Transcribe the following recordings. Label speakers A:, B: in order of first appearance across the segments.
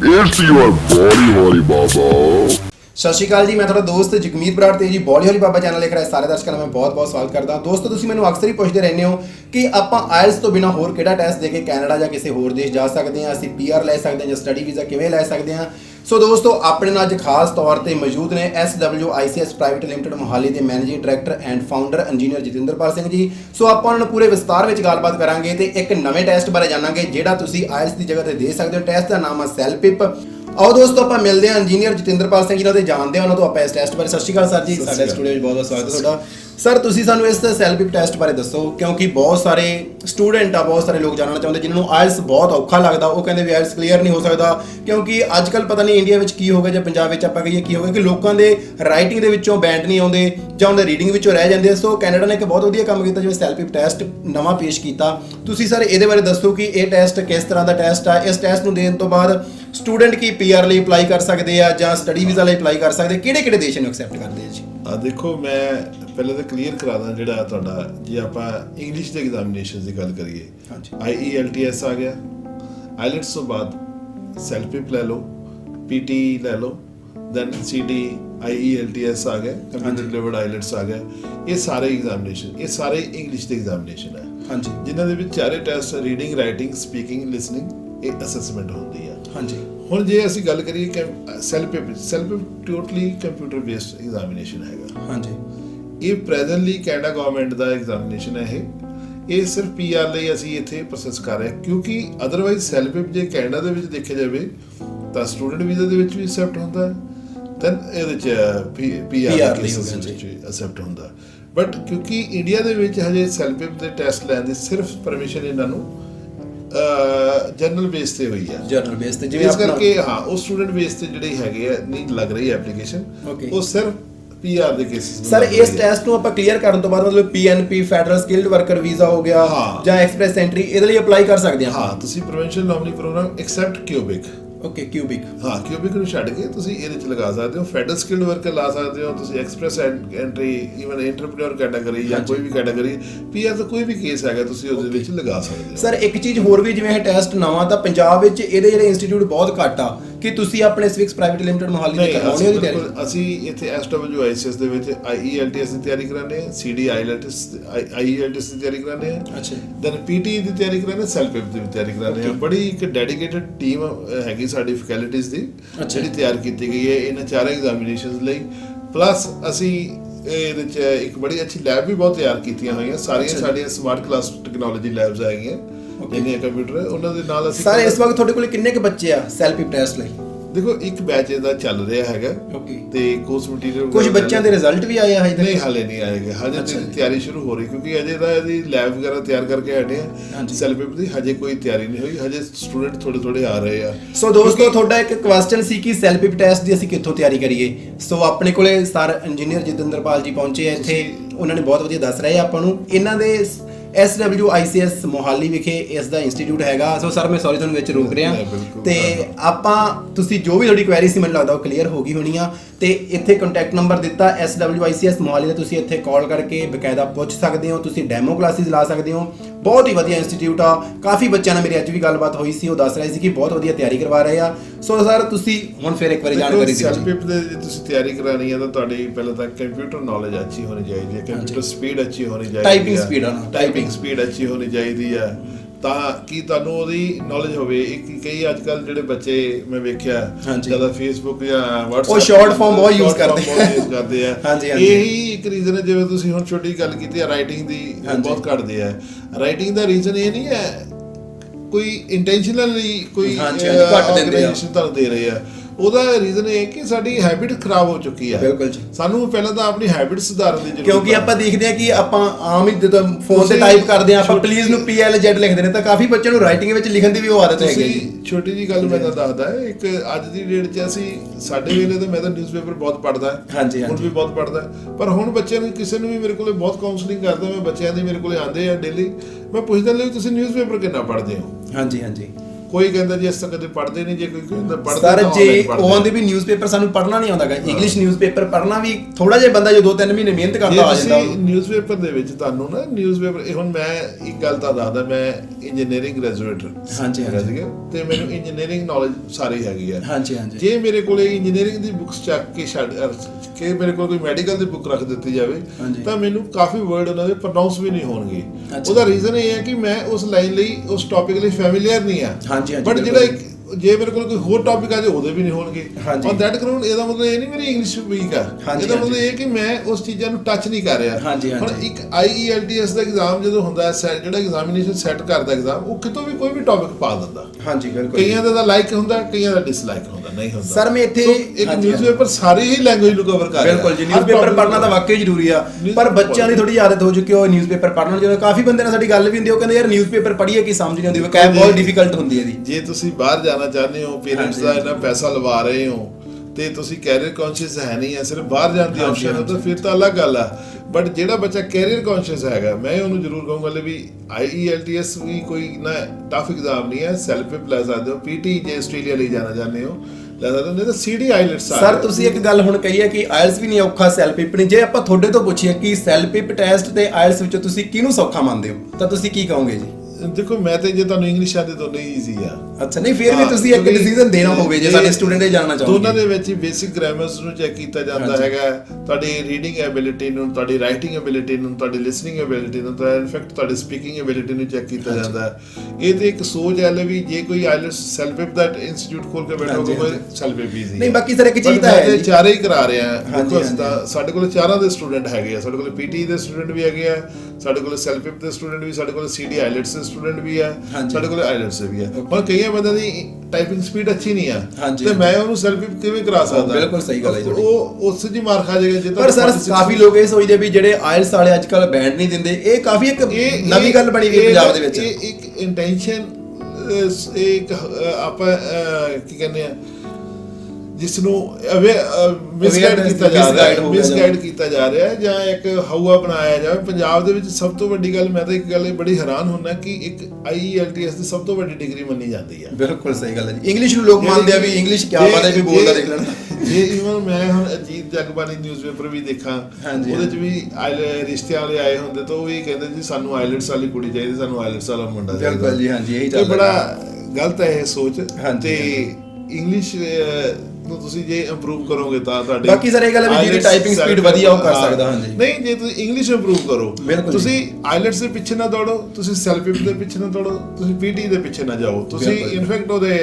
A: It's your body, holy baba.
B: ਸਤਿ ਸ਼੍ਰੀ ਅਕਾਲ ਜੀ ਮੈਂ ਤੁਹਾਡਾ ਦੋਸਤ ਜਗਮੀਤ ਬਰਾੜ ਤੇ ਜੀ ਬੋਲੀ ਹੌਲੀ ਬਾਬਾ ਚੈਨਲ ਦੇਖ ਰਹੇ ਸਾਰੇ ਦਰਸ਼ਕਾਂ ਦਾ ਮੈਂ ਬਹੁਤ-ਬਹੁਤ ਸਵਾਗਤ ਕਰਦਾ ਹਾਂ। ਦੋਸਤੋ ਤੁਸੀਂ ਮੈਨੂੰ ਅਕਸਰ ਹੀ ਪੁੱਛਦੇ ਰਹਿੰਦੇ ਹੋ ਕਿ ਆਪਾਂ ਆਇਲਸ ਤੋਂ ਬਿਨਾ ਹੋਰ ਕਿਹੜਾ ਟੈਸਟ ਦੇ ਕੇ ਕੈਨੇਡਾ ਜਾਂ ਕਿਸੇ ਹੋਰ ਦੇਸ਼ ਜਾ ਸਕਦੇ ਹਾਂ? ਅਸੀਂ ਪੀਆਰ ਲੈ ਸਕਦੇ ਹਾਂ ਜਾਂ ਸਟੱਡੀ ਵੀਜ਼ਾ ਕਿਵੇਂ ਲੈ ਸਕਦੇ ਹਾਂ? ਸੋ ਦੋਸਤੋ ਆਪਣੇ ਨਾਲ ਅੱਜ ਖਾਸ ਤੌਰ ਤੇ ਮੌਜੂਦ ਨੇ SWICS ਪ੍ਰਾਈਵੇਟ ਲਿਮਟਿਡ ਮੋਹਾਲੀ ਦੇ managing director and founder engineer Jatinderpal Singh ji. So ਆਪਾਂ ਉਹਨਾਂ ਨੂੰ ਪੂਰੇ ਵਿਸਤਾਰ ਵਿੱਚ ਗੱਲਬਾਤ ਕਰਾਂਗੇ ਤੇ ਇੱਕ ਨਵੇਂ ਟੈਸਟ ਬਾਰੇ ਜਾਣਾਂਗੇ ਜਿਹੜਾ ਤੁਸੀਂ ਆਇਲਸ ਦੀ ਜਗ੍ਹਾ ਤੇ ਦੇ ਸਕਦੇ ਹੋ। ਟੈਸਟ ਦਾ ਨਾਮ ਹੈ ਸੈਲਪਿਪ। ਆਓ ਦੋਸਤੋ ਆਪਾਂ ਮਿਲਦੇ ਹਾਂ ਇੰਜੀਨੀਅਰ ਜਤਿੰਦਰਪਾਲ ਸਿੰਘ ਜੀ ਨਾਲ ਤੇ ਜਾਣਦੇ ਹਾਂ ਉਹਨਾਂ ਤੋਂ ਆਪਾਂ ਇਸ ਟੈਸਟ ਬਾਰੇ। ਸਤਿ ਸ਼੍ਰੀ ਅਕਾਲ ਸਰ ਜੀ। ਸਾਡੇ ਸਟੂਡੀਓ ਵਿੱਚ ਬਹੁਤ ਬਹੁਤ ਸਵਾਗਤ ਹੈ ਤੁਹਾਡਾ। ਸਰ ਤੁਸੀਂ ਸਾਨੂੰ ਇਸ ਸੈਲਫਿਪ ਟੈਸਟ ਬਾਰੇ ਦੱਸੋ, ਕਿਉਂਕਿ ਬਹੁਤ ਸਾਰੇ ਸਟੂਡੈਂਟ ਆ, ਬਹੁਤ ਸਾਰੇ ਲੋਕ ਜਾਣਨਾ ਚਾਹੁੰਦੇ, ਜਿਨ੍ਹਾਂ ਨੂੰ ਆਇਲਸ ਬਹੁਤ ਔਖਾ ਲੱਗਦਾ, ਉਹ ਕਹਿੰਦੇ ਵੀ ਆਇਲਸ ਕਲੀਅਰ ਨਹੀਂ ਹੋ ਸਕਦਾ, ਕਿਉਂਕਿ ਅੱਜ ਕੱਲ ਪਤਾ ਨਹੀਂ ਇੰਡੀਆ ਵਿੱਚ ਕੀ ਹੋ ਗਿਆ ਜਾਂ ਪੰਜਾਬ ਵਿੱਚ ਆਪਾਂ ਕਹੀਏ ਕੀ ਹੋ ਗਿਆ, ਕਿ ਲੋਕਾਂ ਦੇ ਰਾਈਟਿੰਗ ਦੇ ਵਿੱਚੋਂ ਬੈਂਡ ਨਹੀਂ ਆਉਂਦੇ, ਜਾਂ ਉਹਨਾਂ ਦੇ ਰੀਡਿੰਗ ਵਿੱਚੋਂ ਰਹਿ ਜਾਂਦੇ ਆ। ਸੋ ਕੈਨੇਡਾ ਨੇ ਇੱਕ ਬਹੁਤ ਵਧੀਆ ਕੰਮ ਕੀਤਾ, ਜਿਵੇਂ ਸੈਲਫਿਪ ਟੈਸਟ ਨਵਾਂ ਪੇਸ਼ ਕੀਤਾ। ਤੁਸੀਂ ਸਰ ਇਹਦੇ ਬਾਰੇ ਦੱਸੋ ਕਿ ਇਹ ਟੈਸਟ ਕਿਸ ਤਰ੍ਹਾਂ ਦਾ ਟੈਸਟ ਆ? ਇਸ ਟੈਸਟ ਨੂੰ ਦੇਣ ਤੋਂ ਬਾਅਦ ਸਟੂਡੈਂਟ ਕੀ ਪੀਆਰ ਲਈ ਅਪਲਾਈ ਕਰ ਸਕਦੇ ਆ ਜਾਂ ਸਟੱਡੀ ਵੀਜ਼ਾ ਲਈ ਅਪਲਾਈ ਕਰ ਸਕਦੇ ਕਿਹੜੇ ਕਿਹੜੇ ਦੇਸ਼ ਨੂੰ ਐਕਸੈਪਟ ਕਰਦੇ ਆ ਜੀ?
C: ਆ ਦੇਖੋ, ਮੈਂ ਪਹਿਲੇ ਤਾਂ ਕਲੀਅਰ ਕਰਾ ਦਾਂ ਜਿਹੜਾ ਤੁਹਾਡਾ ਜੇ ਆਪਾਂ ਇੰਗਲਿਸ਼ ਦੇ ਐਗਜ਼ਾਮੀਨੇਸ਼ਨ ਦੀ ਗੱਲ ਕਰੀਏ।
B: ਹਾਂਜੀ।
C: IELTS ਆ ਗਿਆ। ਆਈਲੈਟਸ ਤੋਂ ਬਾਅਦ ਸੈਲਫਿਪ ਲੈ ਲਓ ਪੀਟੀ ਲੈ ਲਓ ਦੈਨ CD IELTS ਆ ਗਿਆ ਕੰਪਿਊਟਰ ਡਿਲੀਵਰਡ ਆਈਲੈਟਸ ਆ ਗਿਆ। ਇਹ ਸਾਰੇ ਐਗਜ਼ਾਮੀਨੇਸ਼ਨ ਇਹ ਸਾਰੇ ਇੰਗਲਿਸ਼ ਦੇ ਐਗਜ਼ਾਮੀਨੇਸ਼ਨ ਹੈ
B: ਹਾਂਜੀ।
C: ਜਿਨ੍ਹਾਂ ਦੇ ਵਿੱਚ ਚਾਰੇ test reading writing speaking listening ਇਹ ਅਸੈਸਮੈਂਟ ਹੁੰਦੀ ਆ।
B: ਹਾਂਜੀ।
C: ਹੁਣ ਜੇ ਅਸੀਂ ਗੱਲ ਕਰੀਏ ਕਿ CELPIP CELPIP totally computer based examination ਹੈਗਾ।
B: ਹਾਂਜੀ।
C: ਇਹ ਪ੍ਰੈਜ਼ੈਂਟਲੀ ਕੈਨੇਡਾ ਗਵਰਨਮੈਂਟ ਦਾ ਐਗਜ਼ਾਮੀਨੇਸ਼ਨ ਹੈ ਇਹ। ਇਹ ਸਿਰਫ ਪੀਆਰ ਲਈ ਅਸੀਂ ਇੱਥੇ ਪ੍ਰੋਸੈਸ ਕਰ ਰਹੇ ਕਿਉਂਕਿ ਅਦਰਵਾਈਜ਼ ਸੈਲਫਿਪ ਜੇ ਕੈਨੇਡਾ ਦੇ ਵਿੱਚ ਦੇਖਿਆ ਜਾਵੇ ਤਾਂ ਸਟੂਡੈਂਟ ਵੀਜ਼ਾ ਦੇ ਵਿੱਚ ਵੀ ਅਸੈਪਟ ਹੁੰਦਾ ਤਾਂ ਇਹਦੇ ਚ ਪੀਆਰ
B: ਲਈ
C: ਅਸੈਪਟ ਹੁੰਦਾ ਬਟ ਕਿਉਂਕਿ ਇੰਡੀਆ ਦੇ ਵਿੱਚ ਹਜੇ ਸੈਲਫਿਪ ਦੇ ਟੈਸਟ ਲੈਣ ਦੀ ਸਿਰਫ ਪਰਮਿਸ਼ਨ ਇਹਨਾਂ ਨੂੰ ਜਨਰਲ ਬੇਸ ਤੇ ਹੋਈ ਹੈ।
B: ਜਰਨਲ ਬੇਸ ਤੇ ਜਿਵੇਂ
C: ਇਸ ਕਰਕੇ ਹਾਂ ਉਹ ਸਟੂਡੈਂਟ ਬੇਸ ਤੇ ਜਿਹੜੇ ਹੈਗੇ ਆ ਨਹੀਂ ਲੱਗ ਰਹੀ ਐਪਲੀਕੇਸ਼ਨ. ਉਹ ਸਿਰਫ ਪੀਆਰ ਦੇ ਕੇਸਿਸ
B: ਸਰ ਇਸ ਟੈਸਟ ਨੂੰ ਆਪਾਂ ਕਲੀਅਰ ਕਰਨ ਤੋਂ ਬਾਅਦ ਮਤਲਬ PNP federal skilled worker visa ਹੋ ਗਿਆ। ਜਾਂ ਐਕਸਪ੍ਰੈਸ ਐਂਟਰੀ ਇਹਦੇ ਲਈ ਅਪਲਾਈ ਕਰ ਸਕਦੇ ਹਾਂ।
C: ਹਾਂ ਤੁਸੀਂ provincial nominee program except Quebec
B: okay Quebec
C: ਹਾਂ ਕਿਊਬਿਕ ਨੂੰ ਛੱਡ ਕੇ ਤੁਸੀਂ ਇਹਦੇ ਚ ਲਗਾ ਸਕਦੇ ਹੋ। ਫੈਡਰਲ ਸਕਿਲਡ ਵਰਕਰ ਲਾ ਸਕਦੇ ਹੋ ਤੁਸੀਂ express entry even entrepreneur category ਜਾਂ ਕੋਈ ਵੀ ਕੈਟਾਗਰੀ ਪੀਆਰ ਦਾ ਕੋਈ ਵੀ ਕੇਸ ਹੈਗਾ ਤੁਸੀਂ ਉਹਦੇ ਵਿੱਚ ਲਗਾ ਸਕਦੇ ਹੋ।
B: ਸਰ ਇੱਕ ਚੀਜ਼ ਹੋਰ ਵੀ ਜਿਵੇਂ ਇਹ ਟੈਸਟ ਨਵਾਂ ਤਾਂ ਪੰਜਾਬ ਵਿੱਚ ਇਹਦੇ ਜਿਹੜੇ ਇੰਸਟੀਚਿਊਟ ਬਹੁਤ ਘੱਟ ਆ। ਕਿ ਤੁਸੀਂ ਆਪਣੇ ਸਵਿਕਸ ਪ੍ਰਾਈਵੇਟ ਲਿਮਟਿਡ ਮੋਹਾਲੀ ਦੇ ਕਰਵਾਉਣੇ ਉਹਦੀ ਤਿਆਰੀ?
C: ਅਸੀਂ ਇੱਥੇ SWICS ਦੇ ਵਿੱਚ IELTS ਦੀ ਤਿਆਰੀ ਕਰਾਉਂਦੇ ਹਾਂ CD IELTS IELTS ਦੀ ਤਿਆਰੀ ਕਰਾਉਂਦੇ ਹਾਂ।
B: ਅੱਛਾ।
C: ਦੈਨ ਪੀਟੀ ਦੀ ਤਿਆਰੀ ਕਰਾਉਂਦੇ ਸੈਲਫ ਦੀ ਵੀ ਤਿਆਰੀ ਕਰਾਉਂਦੇ ਹਾਂ। ਬੜੀ ਇੱਕ ਡੈਡੀਕੇਟਡ ਟੀਮ ਹੈਗੀ ਸਾਡੀ ਫੈਕਲਟੀਜ਼ ਦੀ। ਜਿਹੜੀ ਤਿਆਰ ਕੀਤੀ ਗਈ ਹੈ ਇਹਨਾਂ ਚਾਰਾਂ ਐਗਜ਼ਾਮੀਨੇਸ਼ਨਸ ਲਈ। ਪਲੱਸ ਅਸੀਂ ਇਹਦੇ ਚ ਇੱਕ ਬੜੀ ਅੱਛੀ ਲੈਬ ਵੀ ਬਹੁਤ ਤਿਆਰ ਕੀਤੀਆਂ ਹੋਈਆਂ। ਸਾਰੀਆਂ। ਸਾਡੀਆਂ ਸਮਾਰਟ ਕਲਾਸ ਟੈਕਨੋਲੋਜੀ ਲੈਬਸ ਹੈਗੀਆਂ। ਜਿਹੜੀਆਂ ਕੰਪਿਊਟਰ ਉਹਨਾਂ ਦੇ ਨਾਲ ਅਸੀਂ
B: ਸਰ ਇਸ ਵਕਤ ਤੁਹਾਡੇ ਕੋਲ ਕਿੰਨੇ ਕੁ ਬੱਚੇ ਆ ਸੈਲਫੀ ਟੈਸਟ ਲਈ?
C: ਦੇਖੋ ਇੱਕ ਬੈਚ ਇਹਦਾ ਚੱਲ ਰਿਹਾ ਹੈਗਾ
B: ਓਕੇ
C: ਤੇ ਕੋਰਸ ਮਟੀਰੀਅਲ
B: ਕੁਝ ਬੱਚਿਆਂ ਦੇ ਰਿਜ਼ਲਟ ਵੀ ਆਏ ਆ ਹਜੇ
C: ਨਹੀਂ ਹਾਲੇ ਨਹੀਂ ਆਏਗੇ ਹਜੇ ਤੇ। ਤਿਆਰੀ ਸ਼ੁਰੂ ਹੋ ਰਹੀ ਕਿਉਂਕਿ ਅਜੇ ਤਾਂ ਇਹਦੀ ਲੈਬ ਵਗੈਰਾ ਤਿਆਰ ਕਰਕੇ ਹਟੇ ਆ। ਸੈਲ ਪੇਪਰ ਦੀ ਹਜੇ ਕੋਈ ਤਿਆਰੀ ਨਹੀਂ ਹੋਈ ਹਜੇ ਸਟੂਡੈਂਟ ਥੋੜੇ ਥੋੜੇ ਆ ਰਹੇ ਆ।
B: ਸੋ ਦੋਸਤੋ ਤੁਹਾਡਾ ਇੱਕ ਕੁਐਸਚਨ ਸੀ ਕਿ ਸੈਲਫੀ ਟੈਸਟ ਦੀ ਅਸੀਂ ਕਿੱਥੋਂ ਤਿਆਰੀ ਕਰੀਏ? ਸੋ ਆਪਣੇ ਕੋਲੇ ਸਰ ਇੰਜੀਨੀਅਰ ਜਤਿੰਦਰਪਾਲ ਜੀ ਪਹੁੰਚੇ ਆ ਇੱਥੇ। ਉਹਨਾਂ ਨੇ ਬਹੁਤ ਵਧੀਆ ਦੱਸ ਰਹੇ ਆ ਆਪਾਂ ਨੂੰ। ਇਹਨਾਂ ਦੇ SWICS ਮੋਹਾਲੀ ਵਿਖੇ ਇਸ ਦਾ ਇੰਸਟੀਚਿਊਟ ਹੈਗਾ। ਸੋ ਸਰ ਮੈਂ ਸੌਰੀ ਤੁਹਾਨੂੰ ਵਿੱਚ ਰੋਕ ਰਿਹਾ। ਤੇ ਆਪਾਂ ਤੁਸੀਂ ਜੋ ਵੀ ਤੁਹਾਡੀ ਕੁਐਰੀ ਸੀ ਮੈਨੂੰ ਲੱਗਦਾ ਉਹ ਕਲੀਅਰ ਹੋ ਗਈ ਹੋਣੀ ਆ। ਤੇ ਇੱਥੇ ਕੰਟੈਕਟ ਨੰਬਰ ਦਿੱਤਾ SWICS ਮੋਹਾਲੀ ਦਾ। ਤੁਸੀਂ ਇੱਥੇ ਕਾਲ ਕਰਕੇ ਬਕਾਇਦਾ ਪੁੱਛ ਸਕਦੇ ਹੋ। ਤੁਸੀਂ ਡੈਮੋ ਕਲਾਸਿਸ ਲਾ ਸਕਦੇ ਹੋ। ਬਹੁਤ ਹੀ ਵਧੀਆ ਇੰਸਟੀਚਿਊਟ ਆ। ਕਾਫੀ ਬੱਚਿਆਂ ਨਾਲ ਮੇਰੀ ਅੱਜ ਵੀ ਗੱਲਬਾਤ ਹੋਈ ਸੀ ਉਹ ਦੱਸ ਰਹੇ ਸੀ ਕਿ ਬਹੁਤ ਵਧੀਆ ਤਿਆਰੀ ਕਰਵਾ ਰਹੇ ਆ। ਸੋ ਸਰ ਤੁਸੀਂ ਹੁਣ ਫਿਰ ਇੱਕ ਵਾਰੀ ਜਾਣਕਾਰੀ ਦਿਓ।
C: ਪੇਪਰ ਦੇ ਜੇ ਤੁਸੀਂ ਤਿਆਰੀ ਕਰਾਣੀ ਹੈ ਤਾਂ ਤੁਹਾਡੀ ਪਹਿਲਾਂ ਤਾਂ ਕੰਪਿਊਟਰ ਨੌਲੇਜ ਅੱਛੀ ਹੋਣੀ ਚਾਹੀਦੀ ਹੈ ਕੰਪਿਊਟਰ ਸਪੀਡ ਅੱਛੀ ਹੋਣੀ ਚਾਹੀਦੀ ਹੈ
B: Typing speed ਆ।
C: ਟਾਈਪਿੰਗ ਸਪੀਡ ਅੱਛੀ ਹੋਣੀ ਚਾਹੀਦੀ ਹੈ ਤਾਂ ਕਿ ਤੁਹਾਨੂੰ ਉਹਦੀ ਨੌਲੇਜ ਹੋਵੇ ਇੱਕ ਕਈ ਅੱਜ ਕੱਲ ਜਿਹੜੇ ਬੱਚੇ ਮੈਂ ਵੇਖਿਆ। ਜ਼ਿਆਦਾ ਫੇਸਬੁੱਕ ਜਾਂ WhatsApp
B: ਉਹ short form ਬਹੁਤ
C: form
B: ਕਰਦੇ।
C: ਬਹੁਤ use ਕਰਦੇ ਆ। ਇਹੀ ਇੱਕ ਰੀਜ਼ਨ ਹੈ ਜਿਵੇਂ ਤੁਸੀਂ ਹੁਣ ਛੋਟੀ ਗੱਲ ਕੀਤੀ ਹੈ ਰਾਈਟਿੰਗ ਦੀ। ਬਹੁਤ ਘਟਦੇ ਆ ਰਾਈਟਿੰਗ ਦਾ ਰੀਜ਼ਨ ਇਹ ਨਹੀਂ ਹੈ ਕੋਈ ਇੰਟੈਂਸ਼ਨਲੀ ਕੋਈ
B: ਘੱਟ ਦਿੰਦੇ ਆ।
C: ਦੇ ਰਹੇ ਆ ਉਹਦਾ ਰੀਜ਼ਨ ਇਹ ਹੈ ਕਿ ਸਾਡੀ ਹੈਬਿਟ ਖਰਾਬ ਹੋ ਚੁੱਕੀ ਹੈ
B: ਬਿਲਕੁਲ ਜੀ।
C: ਸਾਨੂੰ ਪਹਿਲਾਂ ਤਾਂ ਆਪਣੀ ਹੈਬਿਟ ਸੁਧਾਰਨ ਦੀ ਜ਼ਰੂਰਤ
B: ਕਿਉਂਕਿ। ਆਪਾਂ ਦੇਖਦੇ ਆ ਕਿ ਆਪਾਂ ਆਮ ਹੀ ਜਦੋਂ ਫੋਨ ਤੇ ਟਾਈਪ ਕਰਦੇ ਆ ਆਪਾਂ ਪਲੀਜ਼ ਨੂੰ PLZ ਲਿਖਦੇ ਨੇ ਤਾਂ ਕਾਫੀ ਬੱਚਿਆਂ ਨੂੰ ਰਾਈਟਿੰਗ ਵਿੱਚ ਲਿਖਣ ਦੀ ਵੀ ਉਹ ਆਦਤ ਹੈਗੀ ਜੀ
C: ਛੋਟੀ ਜੀ ਗੱਲ ਮੈਂ ਤਾਂ ਦੱਸਦਾ ਹੈ ਇੱਕ ਅੱਜ ਦੀ ਡੇਟ 'ਚ ਅਸੀਂ ਸਾਡੇ ਵੇਲੇ ਤਾਂ ਮੈਂ ਤਾਂ ਨਿਊਜ਼ਪੇਪਰ ਬਹੁਤ ਪੜ੍ਹਦਾ
B: ਹਾਂਜੀ,
C: ਹੁਣ। ਵੀ ਬਹੁਤ ਪੜ੍ਹਦਾ ਪਰ ਹੁਣ ਬੱਚਿਆਂ ਨੂੰ ਕਿਸੇ ਨੂੰ ਵੀ ਮੇਰੇ ਕੋਲੇ ਬਹੁਤ ਕਾਉਂਸਲਿੰਗ ਕਰਦਾ ਮੈਂ ਬੱਚਿਆਂ ਦੀ ਮੇਰੇ ਕੋਲੇ ਆਉਂਦੇ ਆ ਡੇਲੀ ਮੈਂ ਪੁੱਛਦਾ ਲਈ ਤੁਸੀਂ ਨਿਊਜ਼ਪੇਪਰ ਕਿੰਨਾ ਪੜ੍ਹਦੇ ਹੋ
B: ਹਾਂਜੀ ਹਾਂਜੀ
C: ਕੋਈ ਕਹਿੰਦਾ ਜੀ ਇਸ ਤਾਂ ਕਦੇ ਪੜ੍ਹਦੇ ਨਹੀਂ ਜੇ ਕੋਈ ਕਹਿੰਦਾ ਪੜ੍ਹਦੇ
B: ਸਰ ਜੇ
C: online ਪੜ੍ਹਦੇ
B: ਉਹ ਆਂਦੇ ਵੀ ਨਿਊਜ਼ਪੇਪਰ ਸਾਨੂੰ ਪੜ੍ਹਨਾ ਨਹੀਂ ਆਉਂਦਾਗਾ ਇੰਗਲਿਸ਼ ਨਿਊਜ਼ਪੇਪਰ ਪੜ੍ਹਨਾ ਵੀ ਥੋੜਾ ਜਿਹਾ ਬੰਦਾ ਜੋ 2-3 ਮਹੀਨੇ ਮਿਹਨਤ ਕਰਦਾ ਆ ਜਾਂਦਾ
C: ਨਿਊਜ਼ਪੇਪਰ ਦੇ ਵਿੱਚ ਤੁਹਾਨੂੰ ਨਾ ਨਿਊਜ਼ਪੇਪਰ ਇਹ ਹੁਣ ਮੈਂ ਇੱਕ ਗੱਲ ਤਾਂ ਦੱਸਦਾ ਮੈਂ ਇੰਜੀਨੀਅਰਿੰਗ ਗ੍ਰੈਜੂਏਟ
B: ਹਾਂਜੀ, ਹਾਂਜੀ।
C: ਤੇ ਮੈਨੂੰ ਇੰਜੀਨੀਅਰਿੰਗ ਨੌਲੇਜ ਸਾਰੀ ਹੈਗੀ ਹੈ
B: ਹਾਂਜੀ ਹਾਂਜੀ।
C: ਜੇ ਮੇਰੇ ਕੋਲੇ ਇੰਜੀਨੀਅਰਿੰਗ ਦੀ ਬੁੱਕਸ ਚੱਕ ਕੇ ਛੱਡ ਕਿ ਮੇਰੇ ਕੋਲ ਕੋਈ ਮੈਡੀਕਲ ਦੀ ਬੁੱਕ ਰੱਖ ਦਿੱਤੀ ਜਾਵੇ। ਤਾਂ ਮੈਨੂੰ ਕਾਫੀ ਵਰਡ ਉਹਨਾਂ ਦੇ ਪ੍ਰੋਨਾਂਸ ਵੀ ਨਹੀਂ ਹੋਣਗੇ। ਉਹਦਾ ਰੀਜ਼ਨ ਇਹ ਹੈ ਕਿ ਮੈਂ ਉਸ ਲਾਈਨ ਲਈ ਉਸ ਟੌਪਿਕ ਲਈ ਫੈਮਿਲੀਅਰ ਨਹੀਂ ਆ।
B: ਹਾਂਜੀ, ਹਾਂਜੀ,
C: ਬਟ। ਜਿਹੜਾ ਇੱਕ ਜੇ ਮੇਰੇ ਕੋਲ ਕੋਈ ਹੋਰ ਟੌਪਿਕ ਆ ਜੇ ਉਹਦੇ ਵੀ ਨਹੀਂ ਹੋਣਗੇ
B: ਹਾਂਜੀ।
C: ਔਰ ਦੈਟ ਗਰਾਊਂਡ ਇਹਦਾ ਮਤਲਬ ਇਹ ਨਹੀਂ ਮੇਰੀ ਇੰਗਲਿਸ਼ ਵੀਕ ਆ ਇਹਦਾ ਮਤਲਬ। ਇਹ ਕਿ ਮੈਂ ਉਸ ਚੀਜ਼ਾਂ ਨੂੰ ਟੱਚ ਨਹੀਂ ਕਰ ਰਿਹਾ
B: ਹਾਂਜੀ,
C: ਹੁਣ। ਇੱਕ IELTS ਦਾ ਐਗਜ਼ਾਮ ਜਦੋਂ ਹੁੰਦਾ ਹੈ set- ਜਿਹੜਾ ਐਗਜ਼ਾਮੀਨੇਸ਼ਨ ਸੈੱਟ ਕਰਦਾ ਐਗਜ਼ਾਮ ਉਹ ਕਿਤੋਂ ਵੀ ਕੋਈ ਵੀ ਟੌਪਿਕ ਪਾ ਦਿੰਦਾ
B: ਹਾਂਜੀ ਬਿਲਕੁਲ
C: ਕਈਆਂ ਦਾ ਲਾਈਕ ਹੁੰਦਾ ਕਈਆਂ ਦਾ ਡਿਸਲਾਈਕ ਹੁੰਦਾ ਨਹੀਂ ਹੁੰਦਾ।
B: Sir, ਮੈਂ ਇੱਥੇ-
C: ਇੱਕ ਨਿਊਜ਼ਪੇਪਰ ਸਾਰੀ ਹੀ ਲੈਂਗੁਏਜ ਨੂੰ ਕਵਰ ਕਰ ਰਿਹਾ।
B: ਬਿਲਕੁਲ ਜੀ ਨਿਊਜ਼ਪੇਪਰ ਪੜ੍ਹਨਾ ਤਾਂ। ਵਾਕਈ ਜ਼ਰੂਰੀ ਆ ਪਰ ਬੱਚਿਆਂ ਦੀ ਥੋੜੀ ਆਦਤ ਹੋ ਚੁੱਕੀ ਹੈ ਉਹ ਨਿਊਜ਼ਪੇਪਰ ਪੜ੍ਹਨ ਜਦੋਂ ਕਾਫੀ ਬੰਦੇ ਨਾਲ ਸਾਡੀ ਗੱਲ ਵੀ ਹੁੰਦੀ ਉਹ ਕਹਿੰਦੇ ਯਾਰ ਨਿਊਜ਼ਪੇਪਰ ਪੜ੍ਹੀਏ ਕੀ ਸਮਝ ਨਹੀਂ ਆਉਂਦੀ ਵਕੈਬ ਬਹੁਤ ਡਿਫਿਕਲਟ ਹੁੰਦੀ ਹੈ ਦੀ
C: ਜੇ ਤੁਸੀਂ ਬਾਹਰ ਜਾਣਾ ਚਾਹੁੰਦੇ ਹੋ ਪੇਰੈਂਟਸ ਦਾ। ਇਹਨਾਂ ਪੈਸਾ ਲਵਾ ਰਹੇ ਹੋ ਤੇ ਤੁਸੀਂ ਕੈਰੀਅਰ ਕੌਨਸ਼ੀਅਸ ਹੈ ਨਹੀਂ ਹੈ ਸਿਰਫ ਬਾਹਰ ਜਾਣ ਦੀ ਆਪਸ਼ਨ ਹੈ ਤਾਂ। ਫਿਰ ਤਾਂ ਅਲੱਗ ਗੱਲ ਆ। ਬਟ ਜਿਹੜਾ ਬੱਚਾ ਕੈਰੀਅਰ ਕੌਨਸ਼ੀਅਸ ਹੈਗਾ ਮੈਂ ਉਹਨੂੰ ਜ਼ਰੂਰ ਕਹੂੰਗਾ ਲੈ ਵੀ IELTS ਵੀ ਕੋਈ ਨਾ ਟਫ ਐਗਜ਼ਾਮ ਨਹੀਂ ਹੈ ਸੈਲਫ ਪਿਪ ਲੈ ਸਕਦੇ ਹੋ ਪੀਟੀ ਜੇ ਆਸਟ੍ਰੇਲੀਆ ਲਈ ਜਾਣਾ ਚਾਹੁੰਦੇ ਹੋ ਲੈ ਸਕਦੇ ਹੋ ਨਹੀਂ ਤਾਂ ਸੀਡੀ ਆਈਲਟਸ
B: ਸਰ ਤੁਸੀਂ ਇੱਕ ਗੱਲ ਹੁਣ ਕਹੀ ਹੈ ਕਿ ਆਇਲਸ ਵੀ ਨਹੀਂ ਔਖਾ ਸੈਲ ਪਿਪ ਨਹੀਂ। ਜੇ ਆਪਾਂ ਤੁਹਾਡੇ ਤੋਂ ਪੁੱਛੀਏ ਕਿ ਸੈਲ ਪਿਪ ਟੈਸਟ ਤੇ ਆਇਲਸ ਵਿੱਚੋਂ ਤੁਸੀਂ ਕਿਹਨੂੰ ਸੌਖਾ ਮੰਨਦੇ ਹੋ ਤਾਂ ਤੁਸੀਂ ਕੀ ਕਹੋਗੇ ਜੀ?
C: ਦੇਖੋ ਮੈਂ ਤੇ ਜੇ ਤੁਹਾਨੂੰ ਇੰਗਲਿਸ਼ ਆਦੇ ਤਾਂ ਨਹੀਂ ਈਜ਼ੀ ਆ
B: ਅੱਛਾ ਨਹੀਂ ਫਿਰ ਵੀ ਤੁਸੀਂ ਇੱਕ ਡਿਸੀਜਨ ਦੇਣਾ ਹੋਵੇ ਜੇ ਸਾਡੇ ਸਟੂਡੈਂਟ ਇਹ ਜਾਣਨਾ
C: ਦੋਨਾਂ
B: ਚਾਹੁੰਦੇ
C: ਦੇ ਵਿੱਚ ਹੀ ਬੇਸਿਕ ਗ੍ਰਾਮਰਸ ਨੂੰ ਚੈੱਕ ਕੀਤਾ ਜਾਂਦਾ। ਹੈਗਾ ਤੁਹਾਡੀ ਰੀਡਿੰਗ ਐਬਿਲਿਟੀ ਨੂੰ ਤੁਹਾਡੀ ਰਾਈਟਿੰਗ ਐਬਿਲਿਟੀ ਨੂੰ ਤੁਹਾਡੀ ਲਿਸਨਿੰਗ ਐਬਿਲਿਟੀ ਨੂੰ ਤਾਂ ਇਨਫੈਕਟ ਤੁਹਾਡੀ ਸਪੀਕਿੰਗ ਐਬਿਲਿਟੀ ਨੂੰ ਚੈੱਕ ਕੀਤਾ ਜਾਂਦਾ ਹੈ ਇਹ ਤੇ ਇੱਕ ਸੋਚ ਹੈ ਲੈ ਵੀ ਜੇ ਕੋਈ ਆਈਲੈਟਸ ਸੈਲਫ ਦਾ ਇੰਸਟੀਚਿਊਟ ਖੋਲ ਕੇ ਬੈਠੋਗੇ ਕੋਈ
B: ਹਾਂਜੀ।
C: ਸੈਲਫ ਈਜ਼ੀ
B: ਨਹੀਂ, ਬਾਕੀ ਸਰ ਇੱਕ ਚੀਜ਼ ਤਾਂ ਹੈ।
C: ਚਾਰੇ ਹੀ ਕਰਾ ਰਹੇ। ਸਾਡੇ ਕੋਲ ਚਾਰਾਂ ਦੇ ਸਟੂਡੈਂਟ ਹੈਗੇ ਆ ਸਾਡੇ ਕੋਲ ਪੀਟੀ ਦੇ ਸਟੂਡੈਂਟ ਵੀ ਹੈਗੇ ਆ ਸਾਡੇ ਕੋਲ ਸੈਲਫ ਦੇ ਸਟੂਡੈਂਟ ਵੀ ਸਾਡੇ ਕੋਲ ਸੀਡੀ ਆਈਲੈਟਸ ਸਟੂਡੈਂਟ ਵੀ ਆ। ਸਾਡੇ ਕੋਲ ਆਈਲੈਟਸ ਵੀ ਆ ਪਰ ਕਈਆਂ ਬੰਦਿਆਂ ਦੀ ਟਾਈਪਿੰਗ ਸਪੀਡ ਅੱਛੀ ਨਹੀਂ ਆ। ਤੇ ਮੈਂ ਉਹਨੂੰ ਸੈਲਫ ਕਿਵੇਂ ਕਰਾ ਸਕਦਾ
B: ਬਿਲਕੁਲ ਸਹੀ ਗੱਲ ਹੈ ਤੁਹਾਡੀ।
C: ਉਹ ਉਸ ਜੀ ਮਾਰ ਖਾ ਜਾਏਗਾ ਜੇ
B: ਪਰ ਸਰ ਕਾਫੀ ਲੋਕ ਇਹ ਸੋਚਦੇ ਵੀ ਜਿਹੜੇ ਆਇਲਸ ਵਾਲੇ ਅੱਜ ਕੱਲ ਬੈਂਡ ਨਹੀਂ ਦਿੰਦੇ ਇਹ ਕਾਫੀ ਇੱਕ ਨਵੀਂ ਗੱਲ ਬਣੀ ਹੋਈ ਹੈ ਪੰਜਾਬ ਦੇ ਵਿੱਚ
C: ਇਹ ਇੱਕ ਇੰਟੈਂਸ਼ਨ ਇੱਕ ਅਹ, ਆਪਾਂ ਕੀ ਕਹਿੰਦੇ ਆ ਜਿਸ ਨੂੰ ਮਿਸਗਾਈਡ ਕੀਤਾ ਜਾ ਰਿਹਾ ਹੈ ਮਿਸਗਾਈਡ ਕੀਤਾ ਜਾ ਰਿਹਾ ਹੈ ਜਾਂ ਇੱਕ ਹਊਆ ਬਣਾਇਆ ਜਾਵੇ। ਪੰਜਾਬ ਦੇ ਵਿੱਚ ਸਭ ਤੋਂ ਵੱਡੀ ਗੱਲ ਮੈਂ ਤਾਂ ਇੱਕ ਗੱਲ ਬੜੀ ਹੈਰਾਨ ਹੁੰਦਾ ਕਿ ਇੱਕ IELTS ਦੀ ਸਭ ਤੋਂ ਵੱਡੀ ਡਿਗਰੀ ਮੰਨੀ ਜਾਂਦੀ ਹੈ
B: ਬਿਲਕੁਲ ਸਹੀ ਗੱਲ ਹੈ ਜੀ। ਇੰਗਲਿਸ਼ ਨੂੰ ਲੋਕ ਮੰਨਦੇ ਆ ਵੀ ਇੰਗਲਿਸ਼ ਕਿਆ ਪਤਾ ਵੀ ਬੋਲਦਾ ਦੇਖ ਲੈਣ
C: ਜੇ ਇਵਨ ਮੈਂ ਹੁਣ ਅਜੀਤ ਜਗਬਾਣੀ ਨਿਊਜ਼ਪੇਪਰ ਵੀ ਦੇਖਾਂ ਉਹਦੇ ਚ ਵੀ ਰਿਸ਼ਤਿਆਂ ਵਾਲੇ ਆਏ ਹੁੰਦੇ ਤਾਂ ਉਹ ਇਹ ਕਹਿੰਦੇ ਜੀ ਸਾਨੂੰ ਆਈਲੈਟਸ ਵਾਲੀ ਕੁੜੀ ਚਾਹੀਦੀ ਸਾਨੂੰ ਆਈਲੈਟਸ ਵਾਲਾ ਮੁੰਡਾ ਚਾਹੀਦਾ।
B: ਬਿਲਕੁਲ ਜੀ, ਹਾਂਜੀ, ਇਹੀ ਚੱਲਦਾ
C: ਬੜਾ ਗਲਤ ਹੈ ਇਹ ਸੋਚ। ਤੇ ਇੰਗਲਿਸ਼ ਨੂੰ ਤੁਸੀਂ ਜੇ ਇੰਪਰੂਵ ਕਰੋਗੇ ਤਾਂ ਤੁਹਾਡੀ
B: ਬਾਕੀ sir ਇਹ ਗੱਲ ਹੈ ਵੀ ਜਿਹਦੀ speed
C: self-
B: ਵਧੀਆ ਉਹ ਕਰ
C: ਹਾਂ।
B: ਸਕਦਾ, ਹਾਂਜੀ।
C: ਨਹੀਂ ਜੇ ਤੁਸੀਂ ਇੰਗਲਿਸ਼ ਇੰਪਰੂਵ ਕਰੋ ਤੁਸੀਂ ਆਈਲੈਟਸ ਦੇ ਪਿੱਛੇ ਨਾ ਦੌੜੋ ਤੁਸੀਂ ਸੈਲਫ ਦੇ ਪਿੱਛੇ ਨਾ ਦੌੜੋ ਤੁਸੀਂ ਪੀਟੀ ਦੇ ਪਿੱਛੇ ਨਾ ਜਾਓ ਤੁਸੀਂ। ਇਨਫੈਕਟ ਉਹਦੇ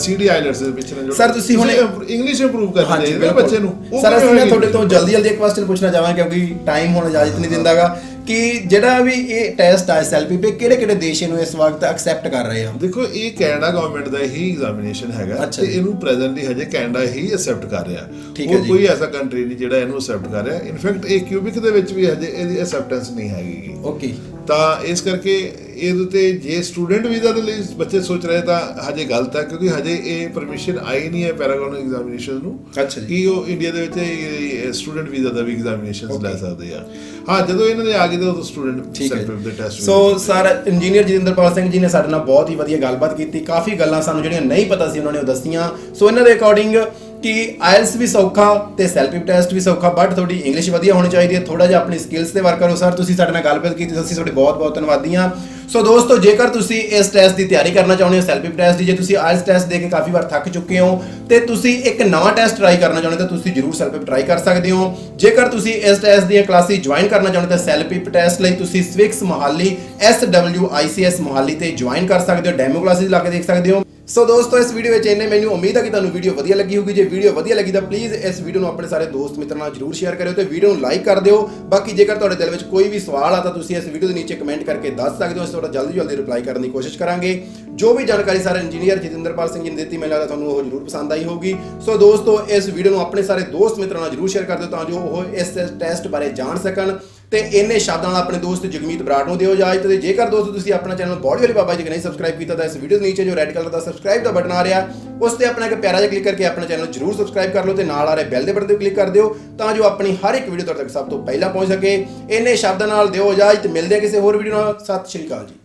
C: ਸੀਡੀ ਆਈਲੈਟਸ ਦੇ ਪਿੱਛੇ ਨਾ ਜਾਓ
B: Sir, ਤੁਸੀਂ ਹੁਣ-
C: ਇੰਗਲਿਸ਼ ਇੰਪਰੂਵ ਕਰਨੀ ਚਾਹੀਦੀ ਬੱਚੇ ਨੂੰ
B: ਸਰ ਅਸੀਂ? ਤੁਹਾਡੇ ਤੋਂ ਜਲਦੀ ਜਲਦੀ ਇੱਕ ਕੁਐਸਚਨ ਪੁੱਛਣਾ ਚਾਹਾਂਗੇ ਕਿਉਂਕਿ ਟਾਈਮ ਹੁਣ ਇਜਾਜ਼ਤ ਨਹੀਂ ਦਿੰਦਾਗਾ ਕਿ ਜਿਹੜਾ ਵੀ ਇਹ ਟੈਸਟ ਆ ਐਸਐਲਪੀ ਤੇ ਕਿਹੜੇ ਕਿਹੜੇ ਦੇਸ਼ ਇਹਨੂੰ ਇਸ ਵਕਤ ਐਕਸੈਪਟ ਕਰ ਰਹੇ ਆ?
C: ਦੇਖੋ ਇਹ ਕੈਨੇਡਾ ਗਵਰਨਮੈਂਟ ਦਾ ਹੀ ਐਗਜ਼ਾਮੀਨੇਸ਼ਨ ਹੈਗਾ ਤੇ। ਇਹਨੂੰ ਪ੍ਰੈਜ਼ੈਂਟਲੀ ਹਜੇ ਕੈਨੇਡਾ ਹੀ ਅਸੈਪਟ ਕਰ ਰਿਹਾ। ਹੋਰ। ਕੋਈ ਐਸਾ ਕੰਟਰੀ ਨਹੀਂ ਜਿਹੜਾ ਇਹਨੂੰ ਅਸੈਪਟ ਕਰ ਰਿਹਾ। ਇਨਫੈਕਟ ਇਹ ਕਿਊਬਿਕ ਦੇ ਵਿੱਚ ਵੀ ਹਜੇ ਇਹਦੀ ਅਸੈਪਟੈਂਸ ਨਹੀਂ ਹੈਗੀ।
B: ਓਕੇ
C: ਤਾਂ ਇਸ ਕਰਕੇ ਇਹਦੇ ਤੇ ਜੇ ਸਟੂਡੈਂਟ ਵੀਜ਼ਾ ਦੇ ਲਈ ਬੱਚੇ ਸੋਚ ਰਹੇ ਤਾਂ ਹਜੇ ਗਲਤ ਹੈ ਕਿਉਂਕਿ ਹਜੇ ਇਹ ਪਰਮਿਸ਼ਨ ਆਈ ਨਹੀਂ ਹੈ ਪੈਰਾਗਨ ਐਗਜ਼ਾਮੀਨੇਸ਼ਨ ਨੂੰ।
B: ਅੱਛਾ ਜੀ।
C: ਕਿ ਉਹ ਇੰਡੀਆ ਦੇ ਵਿੱਚ ਸਟੂਡੈਂਟ ਵੀਜ਼ਾ ਦਾ ਵੀ ਐਗਜ਼ਾਮੀਨੇਸ਼ਨਸ ਲੈ. ਸਕਦੇ ਆ। ਹਾਂ ਜਦੋਂ ਇਹਨਾਂ ਦੇ ਆ ਗਏ ਤਾਂ ਸਟੂਡੈਂਟ ਸੈਲਫ ਦੇ test
B: so. Sir engineer Jatinderpal Singh ji ਨੇ ਸਾਡੇ ਨਾਲ ਬਹੁਤ ਹੀ ਵਧੀਆ ਗੱਲਬਾਤ ਕੀਤੀ। ਕਾਫੀ ਗੱਲਾਂ ਸਾਨੂੰ ਜਿਹੜੀਆਂ ਨਹੀਂ ਪਤਾ ਸੀ ਉਹਨਾਂ ਨੇ ਉਹ ਦੱਸੀਆਂ। ਸੋ ਇਹਨਾਂ ਦੇ ਅਕੋਰਡਿੰਗ ਕਿ ਆਇਲਸ ਵੀ ਸੌਖਾ ਤੇ ਸੈਲਫ ਟੈਸਟ ਵੀ ਸੌਖਾ ਬਟ ਤੁਹਾਡੀ ਇੰਗਲਿਸ਼ ਵਧੀਆ ਹੋਣੀ ਚਾਹੀਦੀ ਹੈ ਥੋੜਾ ਜਿਹਾ ਆਪਣੀ ਸਕਿੱਲਸ ਤੇ ਵਰਕ ਕਰੋ ਸਰ ਤੁਸੀਂ ਸਾਡੇ ਨਾਲ ਗੱਲਬਾਤ ਕੀਤੀ, ਅਸੀਂ ਤੁਹਾਡੇ ਬਹੁਤ ਬਹੁਤ ਧੰਨਵਾਦੀ ਹਾਂ। ਸੋ ਦੋਸਤੋ, ਜੇਕਰ ਤੁਸੀਂ ਇਸ ਟੈਸਟ ਦੀ ਤਿਆਰੀ ਕਰਨਾ ਚਾਹੁੰਦੇ ਹੋ ਸੈਲਫ ਟੈਸਟ ਦੀ, ਜੇ ਤੁਸੀਂ ਆਇਲਸ ਟੈਸਟ ਦੇ ਕੇ ਕਾਫੀ ਵਾਰ ਥੱਕ ਚੁੱਕੇ ਹੋ, ਤੇ ਤੁਸੀਂ ਇੱਕ ਨਵਾਂ ਟੈਸਟ ਟਰਾਈ ਕਰਨਾ ਚਾਹੁੰਦੇ ਤਾਂ ਤੁਸੀਂ ਜਰੂਰ ਸੈਲਫ ਟਰਾਈ ਕਰ ਸਕਦੇ ਹੋ। ਜੇਕਰ ਤੁਸੀਂ ਇਸ ਟੈਸਟ ਦੀਆਂ ਕਲਾਸਿਸ ਜੁਆਇਨ ਕਰਨਾ ਚਾਹੁੰਦੇ ਤਾਂ ਸੈਲਫ ਟੈਸਟ ਲਈ ਤੁਸੀਂ ਸਵਿਕਸ ਮੋਹਾਲੀ SWICS ਮੋਹਾਲੀ ਤੇ ਜੁਆਇਨ ਕਰ ਸਕਦੇ ਹੋ ਡੈਮੋ ਕਲਾਸਿਸ ਲਾ ਕੇ ਦੇਖ ਸਕਦੇ ਹੋ। ਸੋ ਦੋਸਤੋ ਇਸ ਵੀਡੀਓ ਵਿੱਚ ਇੰਨੇ ਮੈਨੂੰ ਉਮੀਦ ਹੈ ਕਿ ਤੁਹਾਨੂੰ ਵੀਡੀਓ ਵਧੀਆ ਲੱਗੀ ਹੋਊਗੀ ਜੇ ਵੀਡੀਓ ਵਧੀਆ ਲੱਗੀ ਤਾਂ ਪਲੀਜ਼ ਇਸ ਵੀਡੀਓ ਨੂੰ ਆਪਣੇ ਸਾਰੇ ਦੋਸਤ ਮਿੱਤਰਾਂ ਨਾਲ ਜਰੂਰ ਸ਼ੇਅਰ ਕਰਿਓ ਤੇ ਵੀਡੀਓ ਨੂੰ ਲਾਈਕ ਕਰ ਦਿਓ ਬਾਕੀ ਜੇਕਰ ਤੁਹਾਡੇ ਦਿਲ ਵਿੱਚ ਕੋਈ ਵੀ ਸਵਾਲ ਆ ਤਾਂ ਤੁਸੀਂ ਇਸ ਵੀਡੀਓ ਦੇ ਨੀਚੇ ਕਮੈਂਟ ਕਰਕੇ ਦੱਸ ਸਕਦੇ ਹੋ ਅਸੀਂ ਤੁਹਾਡਾ ਜਲਦੀ ਜਲਦੀ ਰਿਪਲਾਈ ਕਰਨ ਦੀ ਕੋਸ਼ਿਸ਼ ਕਰਾਂਗੇ ਜੋ ਵੀ ਜਾਣਕਾਰੀ ਸਾਰੇ ਇੰਜੀਨੀਅਰ ਜਤਿੰਦਰਪਾਲ ਸਿੰਘ ਜੀ ਨੇ ਦਿੱਤੀ ਮੈਨੂੰ ਲੱਗਦਾ ਤੁਹਾਨੂੰ ਉਹ ਜਰੂਰ ਪਸੰਦ ਆਈ ਹੋਊਗੀ ਸੋ ਦੋਸਤੋ ਇਸ ਵੀਡੀਓ ਨੂੰ ਆਪਣੇ ਸਾਰੇ ਦੋਸਤ ਮਿੱਤਰਾਂ ਨਾਲ ਜਰੂਰ ਸ਼ੇਅਰ ਕਰ ਦਿਓ ਤਾਂ ਜੋ ਉਹ ਇਸ ਟੈਸਟ ਬਾਰੇ ਜਾਣ ਸਕਣ ਤੇ ਇੰਨੇ ਸ਼ਬਦਾਂ ਨਾਲ ਆਪਣੇ ਦੋਸਤ ਜਗਮੀਤ ਬਰਾੜ ਨੂੰ ਦਿਓ ਇਜਾਜ਼ਤ ਤੇ ਜੇਕਰ ਦੋਸਤੋ ਤੁਸੀਂ ਆਪਣਾ ਚੈਨਲ ਬੋਡੀ ਵਾਲੀ ਬਾਬਾ ਜੀ ਕਿ ਨਹੀਂ ਸਬਸਕ੍ਰਾਈਬ ਕੀਤਾ ਤਾਂ ਇਸ ਵੀਡੀਓ ਦੇ ਨੀਚੇ ਜੋ ਰੈੱਡ ਕਲਰ ਦਾ ਸਬਸਕ੍ਰਾਈਬ ਦਾ ਬਟਨ ਆ ਰਿਹਾ, ਉਸ ਤੇ ਆਪਣਾ ਇੱਕ ਪਿਆਰਾ ਜਿਹਾ ਕਲਿੱਕ ਕਰਕੇ ਆਪਣਾ ਚੈਨਲ ਜਰੂਰ ਸਬਸਕ੍ਰਾਈਬ ਕਰ ਲਓ ਤੇ ਨਾਲ ਆ ਰਹੇ ਬੈਲ ਦੇ ਬਟਨ ਤੇ ਕਲਿੱਕ ਕਰ ਦਿਓ ਤਾਂ ਜੋ ਆਪਣੀ ਹਰ ਇੱਕ ਵੀਡੀਓ ਤੁਹਾਡੇ ਤੱਕ ਸਭ ਤੋਂ ਪਹਿਲਾਂ ਪਹੁੰਚ ਸਕੇ। ਇੰਨੇ ਸ਼ਬਦਾਂ ਨਾਲ ਦਿਓ ਇਜਾਜ਼ਤ, ਮਿਲਦੇ ਹਾਂ ਕਿਸੇ ਹੋਰ ਵੀਡੀਓ ਨਾਲ। ਸਤਿ ਸ਼੍ਰੀ ਅਕਾਲ ਜੀ।